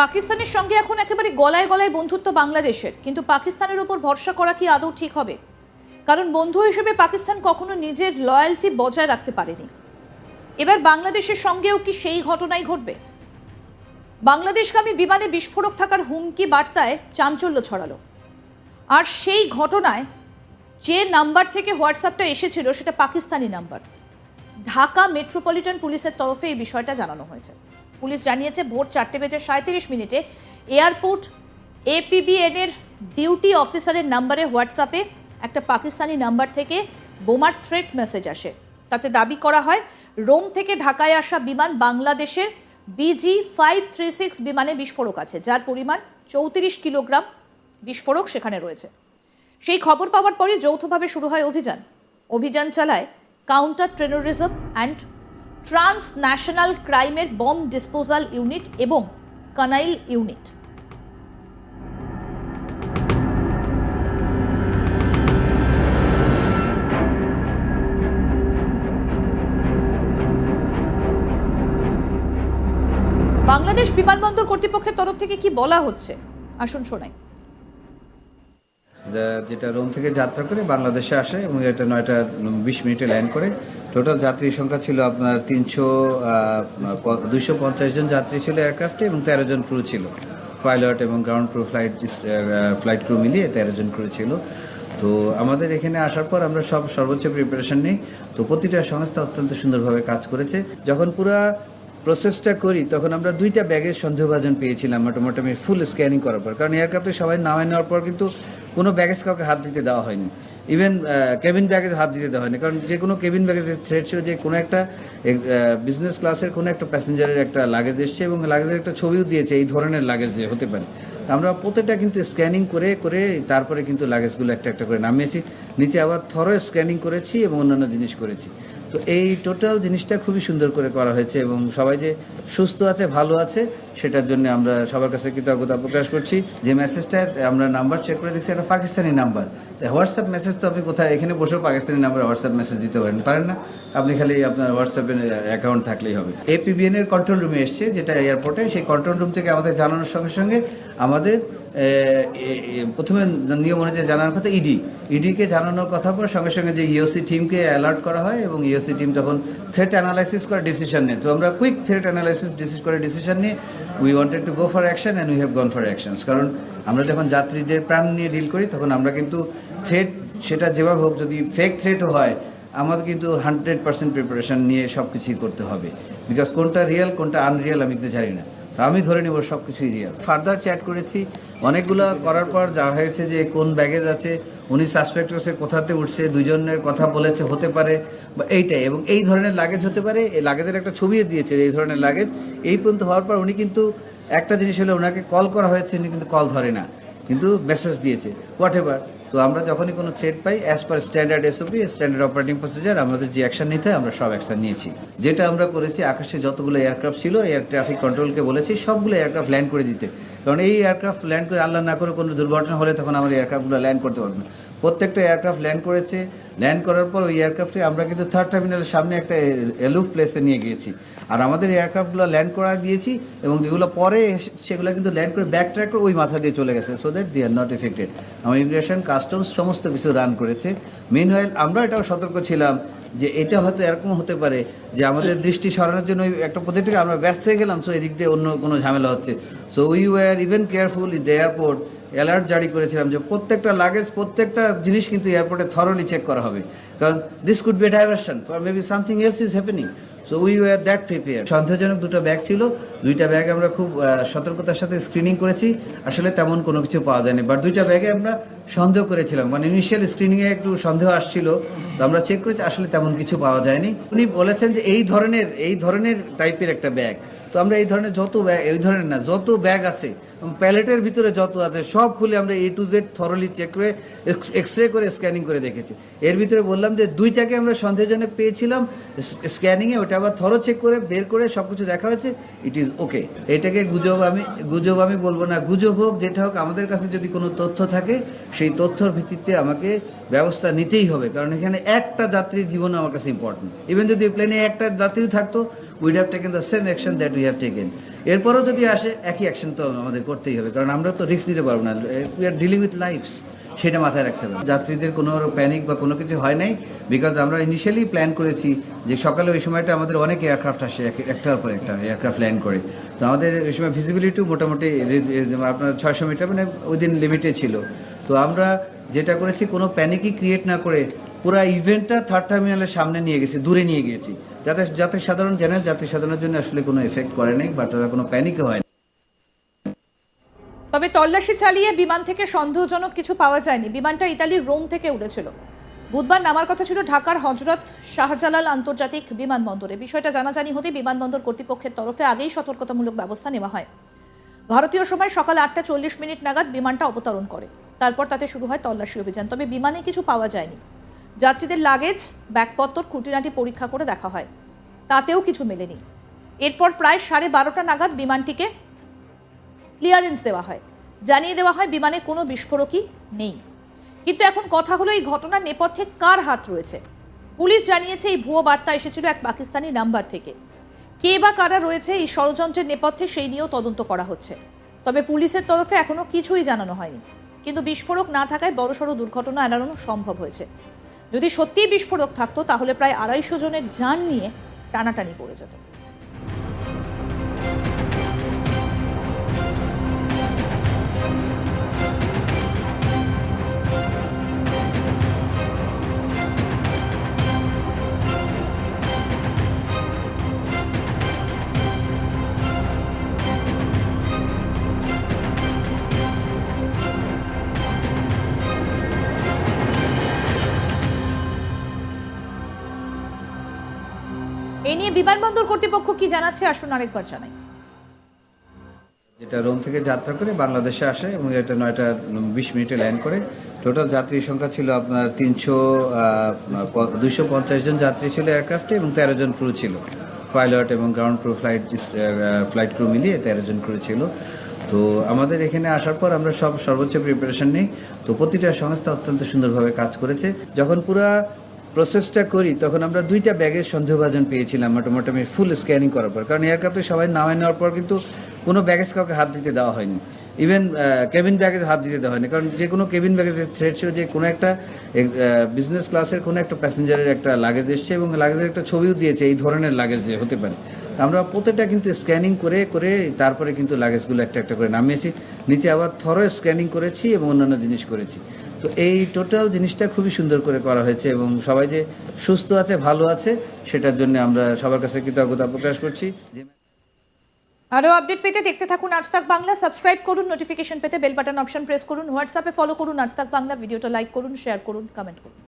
পাকিস্তানের সঙ্গে এখন একেবারে গলায় গলায় বন্ধুত্ব বাংলাদেশের। কিন্তু পাকিস্তানের উপর ভরসা করা কি আদৌ ঠিক হবে? কারণ বন্ধু হিসেবে পাকিস্তান কখনো নিজের লয়্যালটি বজায় রাখতে পারেনি। এবার বাংলাদেশের সঙ্গেও কি সেই ঘটনাই ঘটবে? বাংলাদেশগামী বিমানে বিস্ফোরক থাকার হুমকি বার্তায় চাঞ্চল্য ছড়ালো। আর সেই ঘটনায় যে নাম্বার থেকে হোয়াটসঅ্যাপটা এসেছিল সেটা পাকিস্তানি নাম্বার। ঢাকা মেট্রোপলিটন পুলিশের তরফে এই বিষয়টা জানানো হয়েছে। পুলিশ জানিয়েছে ভোর চারটে বেজে সাঁত্রিশ মিনিটে এয়ারপোর্ট এপিবিএন এর ডিউটি অফিসারের নাম্বারে হোয়াটসঅ্যাপে একটা পাকিস্তানি নাম্বার থেকে বোমার থ্রেট মেসেজ আসে। তাতে দাবি করা হয়, রোম থেকে ঢাকায় আসা বিমান বাংলাদেশের বিজি ফাইভ থ্রি সিক্স বিমানে বিস্ফোরক আছে, যার পরিমাণ চৌত্রিশ কিলোগ্রাম বিস্ফোরক সেখানে রয়েছে। সেই খবর পাওয়ার পরে যৌথভাবে শুরু হয় অভিযান। অভিযান চালায় counter terrorism and trans national ক্রাইমের বম ডিসপোজাল ইউনিট এবং কানাইল ইউনিট। বাংলাদেশ বিমানবন্দর কর্তৃপক্ষের তরফ থেকে কি বলা হচ্ছে? আসুন শোনাই। যেটা রোম থেকে যাত্রা করে বাংলাদেশে আসে এবং এটা নয়টা বিশ মিনিটে ল্যান্ড করে। টোটাল যাত্রী সংখ্যা ছিল আপনার তিনশো দুইশো পঞ্চাশ জন যাত্রী ছিল এয়ারক্রাফটে এবং তেরো জন ক্রু ছিল। পাইলট এবং ground crew flight flight crew মিলিয়ে তেরো জন ক্রু ছিল। তো আমাদের এখানে আসার পর আমরা সব সর্বোচ্চ প্রিপারেশন নিই। তো প্রতিটা সংস্থা অত্যন্ত সুন্দরভাবে কাজ করেছে। যখন পুরা প্রসেসটা করি, তখন আমরা দুইটা ব্যাগের সন্দেহভাজন পেয়েছিলাম মোটামুটি ফুল স্ক্যানিং করার পর। কারণ এয়ারক্রাফটে সবাই নামায় নেওয়ার পর কিন্তু কোনো ব্যাগেজ কাউকে হাত দিতে দেওয়া হয়নি। ইভেন কেবিন ব্যাগেজ হাত দিতে হয় হয়নি। কারণ যে কোনো কেবিন ব্যাগেজের থ্রেড ছিল যে কোনো একটা বিজনেস ক্লাসের কোনো একটা প্যাসেঞ্জারের একটা লাগেজ এসছে এবং লাগেজের একটা ছবিও দিয়েছে, এই ধরনের লাগেজ যে হতে পারে। আমরা প্রত্যেকটা কিন্তু স্ক্যানিং করে করে তারপরে কিন্তু লাগেজগুলো একটা একটা করে নামিয়েছি। নিচে আবার থরো স্ক্যানিং করেছি এবং অন্যান্য জিনিস করেছি। তো এই টোটাল জিনিসটা খুবই সুন্দর করে করা হয়েছে এবং সবাই যে সুস্থ আছে, ভালো আছে, সেটার জন্য আমরা সবার কাছে কৃতজ্ঞতা প্রকাশ করছি। যে মেসেজটা আমরা নাম্বার চেক করে দেখছি, এটা পাকিস্তানি নাম্বার তো হোয়াটসঅ্যাপ মেসেজ তো আপনি কোথায়, এখানে বসেও পাকিস্তানি নাম্বার হোয়াটসঅ্যাপ মেসেজ দিতে পারেন। পারেন না? আপনি খালি আপনার হোয়াটসঅ্যাপে অ্যাকাউন্ট থাকলেই হবে। এপিবিএন এর কন্ট্রোল রুমে এসছে, যেটা এয়ারপোর্টে সেই কন্ট্রোল রুম থেকে আমাদের জানানোর সঙ্গে সঙ্গে আমাদের প্রথমে নিয়ম অনুযায়ী জানানোর কথা ইডি। ইডিকে জানানোর কথা পর সঙ্গে সঙ্গে যে ইওসি টিমকে অ্যালার্ট করা হয় এবং ইওসি টিম তখন থ্রেট অ্যানালাইসিস করে ডিসিশন নেয়। তো আমরা কুইক থ্রেট অ্যানালাইসিস ডিসিস করে ডিসিশন নিয়ে we wanted to go for action and we have gone for actions কারণ আমরা যখন যাত্রীদের প্রাণ নিয়ে ডিল করি, তখন আমরা কিন্তু থ্রেট সেটা যেভাবে হোক যদি ফেক থ্রেটও হয়, আমাদের কিন্তু হান্ড্রেড পার্সেন্ট প্রিপারেশন নিয়ে সব কিছুই করতে হবে। বিকজ কোনটা রিয়েল কোনটা আনরিয়েল আমি তো জানি না। আমি ধরে নেব সব কিছুই রিয়েল ফার্দার চ্যাট করেছি, অনেকগুলো করার পর যা হয়েছে যে কোন ব্যাগেজ আছে, উনি সাসপেক্ট করছে কোথাতে উঠছে দুজনের কথা বলেছে, হতে পারে, বা এইটাই। এবং এই ধরনের লাগেজ হতে পারে, এই লাগেজের একটা ছবিও দিয়েছে এই ধরনের লাগেজ এই পর্যন্ত হওয়ার পর উনি কিন্তু একটা জিনিস হলে ওনাকে কল করা হয়েছে, উনি কিন্তু কল ধরে না, কিন্তু মেসেজ দিয়েছে। হোয়াট এভার তো আমরা যখনই কোনো থ্রেড পাই as per standard SOP standard operating procedure আমাদের যে অ্যাকশন নিতে হয়, আমরা সব অ্যাকশন নিয়েছি। যেটা আমরা করেছি, আকাশে যতগুলো এয়ারক্রাফট ছিল এয়ার ট্রাফিক কন্ট্রোলকে বলেছি, সবগুলো এয়ারক্রাফট ল্যান্ড করে দিতে। কারণ এই এয়ারক্রাফট ল্যান্ড করে, আল্লাহ না করে কোনো দুর্ঘটনা হলে তখন আমরা এয়ারক্রাফটগুলো ল্যান্ড করতে পারব না। প্রত্যেকটা এয়ারক্রাফট ল্যান্ড করেছে ল্যান্ড করার পর ওই এয়ারক্রাফটে আমরা কিন্তু থার্ড টার্মিনালের সামনে একটা এলুফ প্লেসে নিয়ে গিয়েছি। আর আমাদের এয়ারক্রাফটগুলো ল্যান্ড করা দিয়েছি এবং যেগুলো পরে সেগুলো কিন্তু ল্যান্ড করে ব্যাক ট্র্যাক করে ওই মাথা দিয়ে চলে গেছে। So that they are not affected আমার ইমিগ্রেশন কাস্টমস সমস্ত কিছু রান করেছে। মেন আমরা এটাও সতর্ক ছিলাম যে এটা হয়তো এরকম হতে পারে যে আমাদের দৃষ্টি সরানোর জন্য একটা প্রজেক্ট থেকে আমরা ব্যস্ত হয়ে গেলাম। সো এদিক দিয়ে অন্য কোনো ঝামেলা হচ্ছে। So we were even careful in the airport alert জারি করেছিলাম যে প্রত্যেকটা লাগেজ প্রত্যেকটা জিনিস কিন্তু এয়ারপোর্টে থরলি চেক করা হবে। কারণ this could be diversion for maybe something else is happening so we were that prepare সন্দেহজনক দুটো ব্যাগ ছিল। দুইটা ব্যাগ আমরা খুব সতর্কতার সাথে স্ক্রিনিং করেছি। আসলে তেমন কোনো কিছু পাওয়া যায়নি। বাট দুইটা ব্যাগে আমরা সন্দেহ করেছিলাম। মানে ইনিশিয়াল স্ক্রিনিংয়ে একটু সন্দেহ আসছিল। তো আমরা চেক করেছি, আসলে তেমন কিছু পাওয়া যায়নি। উনি বলেছেন যে এই ধরনের এই ধরনের টাইপের একটা ব্যাগ তো আমরা এই ধরনের যত ব্যাগ, এই ধরনের না, যত ব্যাগ আছে, প্যালেটের ভিতরে যত আছে, সব খুলে আমরা A to Z thoroughly check করে এক্স রে করে স্ক্যানিং করে দেখেছি। এর ভিতরে বললাম যে দুইটাকে আমরা সন্দেহজনক পেয়েছিলাম স্ক্যানিংয়ে ওটা আবার থরো চেক করে বের করে সব কিছু দেখা হয়েছে ইট ইজ ওকে এটাকে গুজব আমি গুজব আমি বলব না, গুজব হোক, যেটা হোক, আমাদের কাছে যদি কোনো তথ্য থাকে, সেই তথ্যর ভিত্তিতে আমাকে ব্যবস্থা নিতেই হবে, কারণ এখানে একটা যাত্রীর জীবন আমার কাছে ইম্পর্টেন্ট ইভেন যদি প্লেনে একটা যাত্রী থাকতো we'd have taken the same action that we have taken এরপরও যদি আসে, একই অ্যাকশন তো আমাদের করতেই হবে, কারণ আমরা তো রিস্ক নিতে পারব না। We are dealing with lives সেটা মাথায় রাখতে হবে। যাত্রীদের কোনো প্যানিক বা কোনো কিছু হয় নাই বিকজ আমরা ইনিশিয়ালি প্ল্যান করেছি যে সকালে ওই সময়টা আমাদের অনেক এয়ারক্রাফট আসে, এক- একটার পর একটা এয়ারক্রাফট ল্যান্ড করে। তো আমাদের ওই সময় ভিজিবিলিটিও মোটামুটি আপনার ছয়শো মিটার মানে উইদিন লিমিটে ছিল। তো আমরা যেটা করেছি, কোনো প্যানিকই ক্রিয়েট না করে পুরো ইভেন্টটা থার্ড টার্মিনালের সামনে নিয়ে গেছি, দূরে নিয়ে গিয়েছি। যাতে যাতে সাধারণ জেনারেল যাত্রী সাধারণের জন্য আসলে কোনো এফেক্ট করে নাই বা তারা কোনো প্যানিকও হয়। তবে তল্লাশি চালিয়ে বিমান থেকে সন্দেহজনক কিছু পাওয়া যায়নি। বিমানটা ইতালির রোম থেকে উড়েছিল। বুধবার নামার কথা ছিল ঢাকার হজরত শাহজালাল আন্তর্জাতিক বিমানবন্দরে। বিষয়টা জানাজানি হতে বিমানবন্দর কর্তৃপক্ষের তরফে আগেই সতর্কতামূলক ব্যবস্থা নেওয়া হয়। ভারতীয় সময় সকাল আটটা চল্লিশ মিনিট নাগাদ বিমানটা অবতরণ করে। তারপর তাতে শুরু হয় তল্লাশি অভিযান। তবে বিমানে কিছু পাওয়া যায়নি। যাত্রীদের লাগেজ ব্যাগপত্র, খুঁটিনাটি পরীক্ষা করে দেখা হয়। তাতেও কিছু মেলেনি। এরপর প্রায় সাড়ে বারোটা নাগাদ বিমানটিকে ক্লিয়ারেন্স দেওয়া হয়। জানিয়ে দেওয়া হয়, বিমানে কোনো বিস্ফোরকই নেই। কিন্তু এখন কথা হলো, এই ঘটনার নেপথ্যে কার হাত রয়েছে? পুলিশ জানিয়েছে, এই ভুয়ো বার্তা এসেছিল এক পাকিস্তানি নাম্বার থেকে। কে বা কারা রয়েছে, এই ষড়যন্ত্রের নেপথ্যে সেই নিয়েও তদন্ত করা হচ্ছে। তবে পুলিশের তরফে এখনও কিছুই জানানো হয়নি। কিন্তু বিস্ফোরক না থাকায় বড়সড় দুর্ঘটনা এড়ানো সম্ভব হয়েছে। যদি সত্যিই বিস্ফোরক থাকতো তাহলে প্রায় আড়াইশো জনের যান নিয়ে টানাটানি পড়ে যেত। নিয়ে বিমানবন্দর কর্তৃপক্ষ কি জানাচ্ছে? আসুন আরেকবার জানাই। যেটা রোম থেকে যাত্রা করে বাংলাদেশে আসে এবং এটা নয়টা বিশ মিনিটে ল্যান্ড করে। টোটাল যাত্রী সংখ্যা ছিল আপনার তিনশো দুইশো পঞ্চাশ জন যাত্রী ছিল এয়ারক্রাফটে এবং তেরো জন ক্রু ছিল। পাইলট এবং ground crew flight flight crew মিলিয়ে তেরো জন ক্রু ছিল। তো আমাদের এখানে আসার পর আমরা সব সর্বোচ্চ প্রিপারেশন নিই। তো প্রতিটা সংস্থা অত্যন্ত সুন্দরভাবে কাজ করেছে। যখন পুরা প্রসেসটা করি, তখন আমরা দুইটা ব্যাগের সন্দেহভাজন পেয়েছিলাম মোটামুটি ফুল স্ক্যানিং করার পর। কারণ এয়ারক্রাফটে সবাই নামায় নেওয়ার পর কিন্তু কোনো ব্যাগেজ কাউকে হাত দিতে দেওয়া হয়নি। ইভেন কেবিন ব্যাগেজ হাত দিতে দেওয়া হয়নি। কারণ যে কোনো কেবিন ব্যাগেজের থ্রেড ছিল যে কোনো একটা বিজনেস ক্লাসের কোনো একটা প্যাসেঞ্জারের একটা লাগেজ এসছে এবং লাগেজের একটা ছবিও দিয়েছে, এই ধরনের লাগেজ যে হতে পারে। আমরা প্রত্যেকটা কিন্তু স্ক্যানিং করে করে তারপরে কিন্তু লাগেজগুলো একটা একটা করে নামিয়েছি। নিচে আবার থরো স্ক্যানিং করেছি এবং অন্যান্য জিনিস করেছি। তো এই টোটাল জিনিসটা খুবই সুন্দর করে করা হয়েছে এবং সবাই যে সুস্থ আছে, ভালো আছে, সেটার জন্য আমরা সবার কাছে কৃতজ্ঞতা প্রকাশ করছি। আরও আপডেট পেতে দেখতে থাকুন আজ তাক বাংলা। সাবস্ক্রাইব করুন নোটিফিকেশন পেতে বেল বাটন অপশন প্রেস করুন, হোয়াটসঅ্যাপে ফলো করুন, আজ তাক বাংলা। ভিডিওটা লাইক করুন, শেয়ার করুন কমেন্ট করুন।